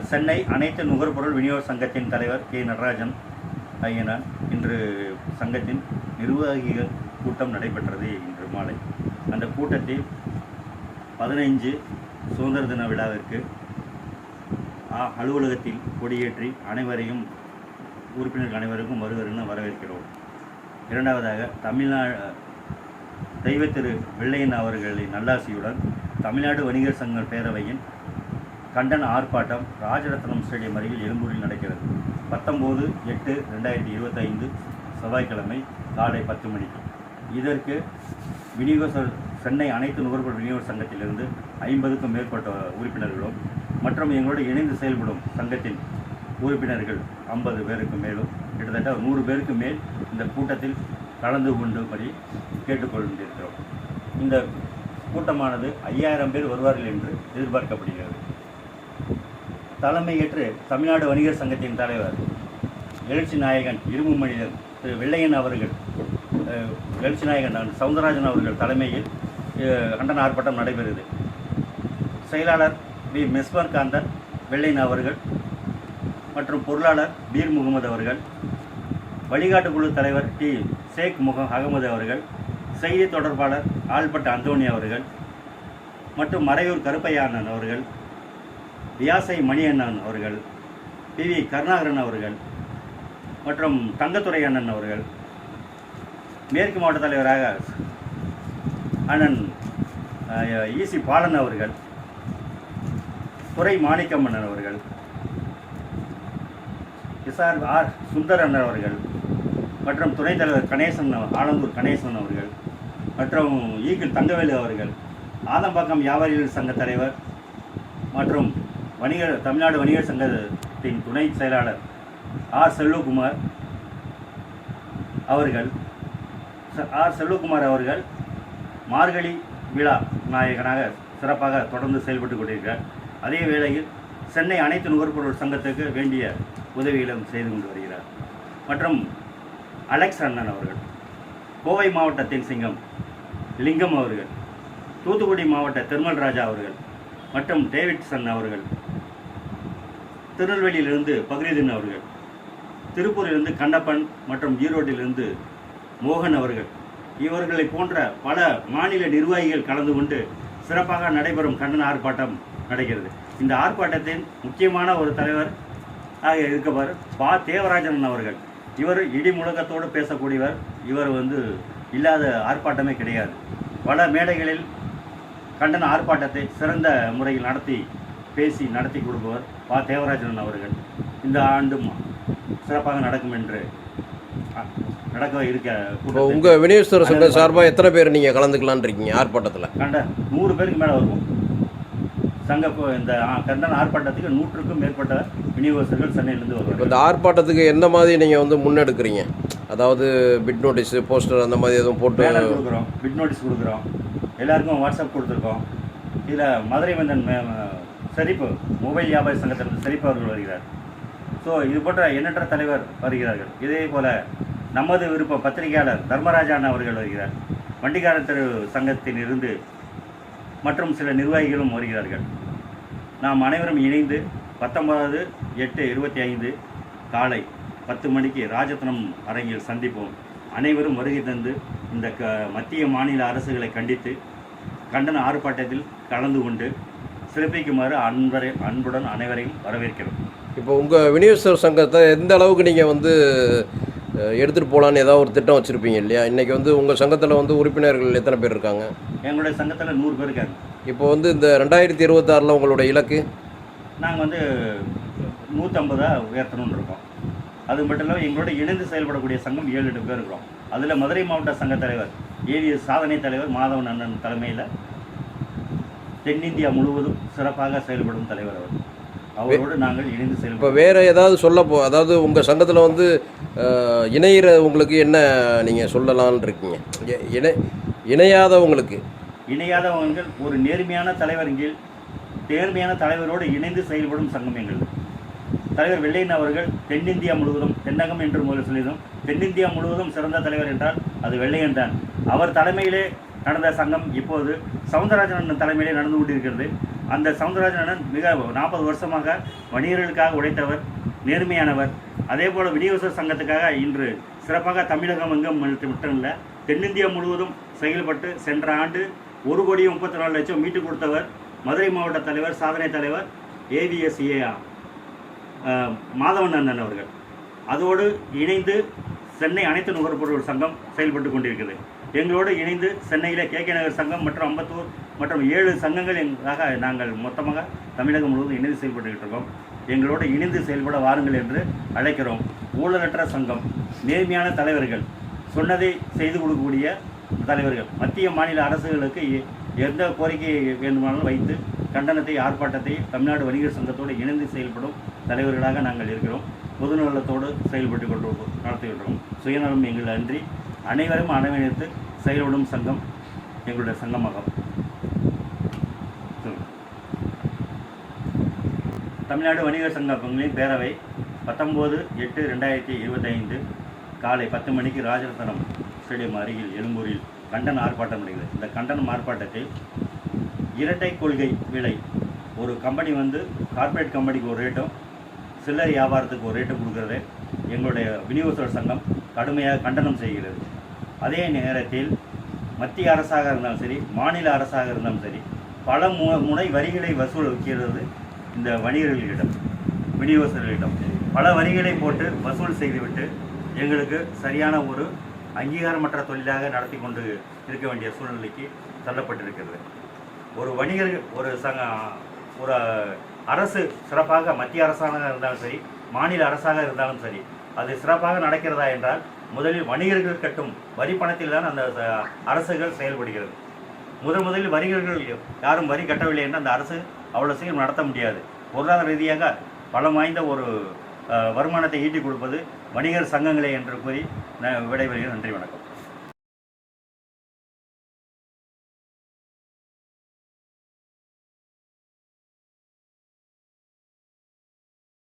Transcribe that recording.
சென்னை அனைத்து நுகர்பொருள் விநியோக சங்கத்தின் தலைவர் கே நடராஜன் ஐயனார் இன்று சங்கத்தின் நிர்வாகிகள் கூட்டம் நடைபெற்றது இன்று மாலை. அந்த கூட்டத்தில் பதினைஞ்சு சுதந்திர தின விழாவிற்கு அ- அலுவலகத்தில் கொடியேற்றி அனைவரையும் உறுப்பினர்கள் அனைவருக்கும் வருவரென வரவேற்கிறோம். இரண்டாவதாக தமிழ்நாடு தெய்வ திரு வெள்ளையன் அவர்களின் நல்லாசியுடன் தமிழ்நாடு வணிகர் சங்க பேரவையின் கண்டன ஆர்ப்பாட்டம் ராஜரத்னம் ஸ்டேடியம் அருகில் எழும்பூரில் நடக்கிறது. பத்தொம்போது எட்டு ரெண்டாயிரத்தி இருபத்தைந்து செவ்வாய்க்கிழமை காலை பத்து மணிக்கு. இதற்கு விநியோக சென்னை அனைத்து நுகர்வோர் விநியோக சங்கத்திலிருந்து ஐம்பதுக்கும் மேற்பட்ட உறுப்பினர்களும் மற்றும் எங்களோடு இணைந்து செயல்படும் சங்கத்தின் உறுப்பினர்கள் ஐம்பது பேருக்கு மேலும் கிட்டத்தட்ட நூறு பேருக்கு மேல் இந்த கூட்டத்தில் கலந்து கொண்டுபடி கேட்டுக்கொண்டிருக்கிறோம். இந்த கூட்டமானது ஐயாயிரம் பேர் வருவார்கள் என்று எதிர்பார்க்கப்படுகிறது. தலைமையேற்று தமிழ்நாடு வணிகர் சங்கத்தின் தலைவர் எழுச்சி நாயகன் இரும்பு மனிதன் திரு வெள்ளையன் அவர்கள் எழுச்சி நாயகன் சவுந்தரராஜன் அவர்கள் தலைமையில் கண்டன ஆர்ப்பாட்டம் நடைபெறுது. செயலாளர் பி மெஸ்வர் காந்தன் வெள்ளையன் அவர்கள் மற்றும் பொருளாளர் பீர் முகமது அவர்கள் வழிகாட்டு குழு தலைவர் டி. ஷேக் முகம் அகமது அவர்கள் செய்தி தொடர்பாளர் ஆல்பர்ட் அந்தோனி அவர்கள் மற்றும் மறையூர் கருப்பையானன் அவர்கள் வியாசை மணியண்ணன் அவர்கள் பி வி கருணாகரன் அவர்கள் மற்றும் தங்கத்துறை அண்ணன் அவர்கள். மேற்கு மாவட்ட தலைவராக அண்ணன் ஈசி பாலன் அவர்கள் துறை மாணிக்கம்மன் அவர்கள் எஸ்ஆர் ஆர் சுந்தரன் அவர்கள் மற்றும் துணைத் தலைவர் கணேசன் ஆலந்தூர் கணேசன் அவர்கள் மற்றும் ஈகிள் தங்கவேலு அவர்கள் ஆதம்பாக்கம் வியாபாரிகள் சங்க தலைவர் மற்றும் வணிகர் தமிழ்நாடு வணிகர் சங்கத்தின் துணை செயலாளர் ஆர். செல்வகுமார் அவர்கள் ஆர். செல்வகுமார் அவர்கள் மார்கழி விழா நாயகனாக சிறப்பாக தொடர்ந்து செயல்பட்டு கொண்டிருக்கிறார். அதே வேளையில் சென்னை அனைத்து நுகர்பொருள் சங்கத்துக்கு வேண்டிய உதவிகளும் செய்து கொண்டு வருகிறார். மற்றும் அலெக்ஸ் அண்ணன் அவர்கள் கோவை மாவட்டத்தின் சிங்கம் லிங்கம் அவர்கள் தூத்துக்குடி மாவட்ட திருமல் ராஜா அவர்கள் மற்றும் டேவிட்சன் அவர்கள் திருநெல்வேலியிலிருந்து பக்ரீதன் அவர்கள் திருப்பூரிலிருந்து கண்ணப்பன் மற்றும் ஈரோட்டிலிருந்து மோகன் அவர்கள். இவர்களை போன்ற பல மாநில நிர்வாகிகள் கலந்து கொண்டு சிறப்பாக நடைபெறும் கண்டன ஆர்ப்பாட்டம் நடக்கிறது. இந்த ஆர்ப்பாட்டத்தின் முக்கியமான ஒரு தலைவர் ஆக இருக்கவர் பா. தேவராஜன் அவர்கள். இவர் இடி முழக்கத்தோடு பேசக்கூடியவர். இவர் வந்து இல்லாத ஆர்ப்பாட்டமே கிடையாது. பல மேடைகளில் கண்டன ஆர்ப்பாட்டத்தை சிறந்த முறையில் நடத்தி பேசி நடத்தி கொடுப்பவர் பா. தேவராஜன் அவர்கள். இந்த ஆண்டும் சிறப்பாக நடக்கும் என்று நடக்க இருக்க உங்கள் விநியோகஸ்தர் சங்க சார்பாக எத்தனை பேர் நீங்கள் கலந்துக்கலான்னு இருக்கீங்க ஆர்ப்பாட்டத்தில்? கண்ட நூறு பேருக்கு மேலே வருவோம் சங்க இந்த கண்டன ஆர்ப்பாட்டத்துக்கு நூற்றுக்கும் மேற்பட்ட விநியோகஸ்தர்கள் சென்னையிலிருந்து வருவார்கள். இந்த ஆர்ப்பாட்டத்துக்கு எந்த மாதிரி நீங்கள் வந்து முன்னெடுக்கிறீங்க? அதாவது பிட் நோட்டீஸு போஸ்டர் அந்த மாதிரி எதுவும் போட்டு கொடுக்குறோம் பிட் நோட்டீஸ் கொடுக்குறோம். எல்லாருக்கும் வாட்ஸ்அப் கொடுத்துருக்கோம். இதில் மதுரை வந்தன் மே- செரிப்பு மொபைல் வியாபாரி சங்கத்திலிருந்து செரிப்பு அவர்கள் வருகிறார். ஸோ இது போன்ற எண்ணற்ற தலைவர் வருகிறார்கள். இதே போல் நமது விருப்ப பத்திரிகையாளர் தர்மராஜான் அவர்கள் வருகிறார். வண்டிக்காரர் தெரு சங்கத்தில் இருந்து மற்றும் சில நிர்வாகிகளும் வருகிறார்கள். நாம் அனைவரும் இணைந்து பத்தொன்பது எட்டு இருபத்தி ஐந்து காலை பத்து மணிக்கு ராஜத்னம் அரங்கில் சந்திப்போம். அனைவரும் வருகை தந்து இந்த க மத்திய மாநில அரசுகளை கண்டித்து கண்டன ஆர்ப்பாட்டத்தில் கலந்து கொண்டு சிறப்பிக்குமாறு அன்பரை அன்புடன் அனைவரையும் வரவேற்கிறோம். இப்போ உங்கள் விநியோகஸ்தர் சங்கத்தை எந்த அளவுக்கு நீங்கள் வந்து எடுத்துகிட்டு போகலான்னு ஏதாவது ஒரு திட்டம் வச்சுருப்பீங்க இல்லையா? இன்றைக்கி வந்து உங்கள் சங்கத்தில் வந்து உறுப்பினர்கள் எத்தனை பேர் இருக்காங்க? எங்களுடைய சங்கத்தில் நூறு பேர் இருக்காங்க. இப்போ வந்து இந்த ரெண்டாயிரத்தி இருபத்தாறில் உங்களோட இலக்கு? நாங்கள் வந்து நூற்றம்பதாக உயர்த்தணும்னு இருக்கோம். அது மட்டும் இல்லாமல் எங்களோட இணைந்து செயல்படக்கூடிய சங்கம் ஏழு எட்டு பேர் இருக்கிறோம். அதில் மதுரை மாவட்ட சங்க தலைவர் ஏவிஎஸ் சாதனை தலைவர் மாதவன் அண்ணன் தலைமையில் தென்னிந்தியா முழுவதும் சிறப்பாக செயல்படும் தலைவர் அவர். அவரோடு நாங்கள் இணைந்து இப்போ செயல்படுவோம் வேறு ஏதாவது சொல்ல போ அதாவது உங்கள் சங்கத்தில் வந்து இணையிற உங்களுக்கு என்ன நீங்கள் சொல்லலாம்னு இருக்கீங்க? இணை இணையாதவங்களுக்கு. இணையாதவங்கள் ஒரு நேர்மையான தலைவரின் கீழ் நேர்மையான தலைவரோடு இணைந்து செயல்படும் சங்கம் எங்கள். தலைவர் வெள்ளையன் அவர்கள் தென்னிந்தியா முழுவதும் தென்னகம் என்று முதல் சொல்லியிருந்தோம். தென்னிந்தியா முழுவதும் சிறந்த தலைவர் என்றால் அது வெள்ளையன் தான். அவர் தலைமையிலே நடந்த சங்கம் இப்போது சவுந்தரராஜன் தலைமையிலே நடந்து கொண்டிருக்கிறது. அந்த சவுந்தரராஜன் மிக நாற்பது வருஷமாக வணிகர்களுக்காக உழைத்தவர் நேர்மையானவர். அதே போல் விநியோகஸ்தர் சங்கத்துக்காக இன்று சிறப்பாக தமிழகம் எங்கும் மட்டும் இல்லை தென்னிந்தியா முழுவதும் செயல்பட்டு சென்ற ஆண்டு ஒரு கோடி முப்பத்தி நாலு லட்சம் மீட்டு கொடுத்தவர் மதுரை மாவட்ட தலைவர் சாதனை தலைவர் ஏவிஎஸ்ஏ மாதவன் அண்ணன் அவர்கள். அதோடு இணைந்து சென்னை அனைத்து நுகர்பொருள் சங்கம் செயல்பட்டு கொண்டிருக்கிறது. எங்களோடு இணைந்து சென்னையில் கே கே நகர் சங்கம் மற்றும் அம்பத்தூர் மற்றும் ஏழு சங்கங்கள் எங்களாக நாங்கள் மொத்தமாக தமிழகம் முழுவதும் இணைந்து செயல்பட்டுக்கிட்டு இருக்கோம். எங்களோடு இணைந்து செயல்பட வாருங்கள் என்று அழைக்கிறோம். ஊழலற்ற சங்கம் நேர்மையான தலைவர்கள் சொன்னதை செய்து கொடுக்கக்கூடிய தலைவர்கள் மத்திய மாநில அரசுகளுக்கு எ- எந்த கோரிக்கை வேண்டுமானாலும் வைத்து கண்டனத்தை ஆர்ப்பாட்டத்தை தமிழ்நாடு வணிகர் சங்கத்தோடு இணைந்து செயல்படும் தலைவர்களாக நாங்கள் இருக்கிறோம். பொதுநலத்தோடு செயல்பட்டு கொண்டு நடத்துகின்றோம் சுயநலம் எங்கள் அன்றி அனைவரும் அரவணைத்து செயல்படும் சங்கம் எங்களுடைய சங்கமாகும். தமிழ்நாடு வணிகர் சங்க பங்களின் பேரவை பத்தொம்போது எட்டு ரெண்டாயிரத்தி இருபத்தைந்து காலை பத்து மணிக்கு ராஜரத்னம் ஸ்டேடியம் அருகில் எழும்பூரில் கண்டன ஆர்ப்பாட்டம் நடக்கிறது இந்த கண்டன ஆர்ப்பாட்டத்தில் இரட்டை கொள்கை விலை ஒரு கம்பெனி வந்து கார்ப்பரேட் கம்பெனிக்கு ஒரு ரேட்டும் சில்லறை வியாபாரத்துக்கு ஒரு ரேட்டும் கொடுக்கறதை எங்களுடைய விநியோகஸ்தர் சங்கம் கடுமையாக கண்டனம் செய்கிறது. அதே நேரத்தில் மத்திய அரசாக இருந்தாலும் சரி மாநில அரசாக இருந்தாலும் சரி பல மு முனை வரிகளை வசூல் வைக்கிறது இந்த வணிகர்களிடம் விநியோகஸ்தர்களிடம். பல வரிகளை போட்டு வசூல் செய்துவிட்டு எங்களுக்கு சரியான ஒரு அங்கீகாரமற்ற தொழிலாக நடத்தி கொண்டு இருக்க வேண்டிய சூழ்நிலைக்கு தள்ளப்பட்டிருக்கிறது. ஒரு வணிகர் ஒரு சங்க ஒரு அரசு சிறப்பாக மத்திய அரசாக இருந்தாலும் சரி மாநில அரசாக இருந்தாலும் சரி அது சிறப்பாக நடக்கிறதா என்றால் முதலில் வணிகர்கள் கட்டும் வரி பணத்தில் தான் அந்த அரசுகள் செயல்படுகிறது. முதல் முதலில் வரிகர்கள் யாரும் வரி கட்டவில்லை என்று அந்த அரசு அவ்வளோ சீக்கிரம் நடத்த முடியாது. பொருளாதார ரீதியாக பலம் வாய்ந்த ஒரு வருமானத்தை ஈட்டிக் கொடுப்பது வணிகர் சங்கங்களே என்று கூறி விடைபெறுகிறேன். நன்றி வணக்கம்.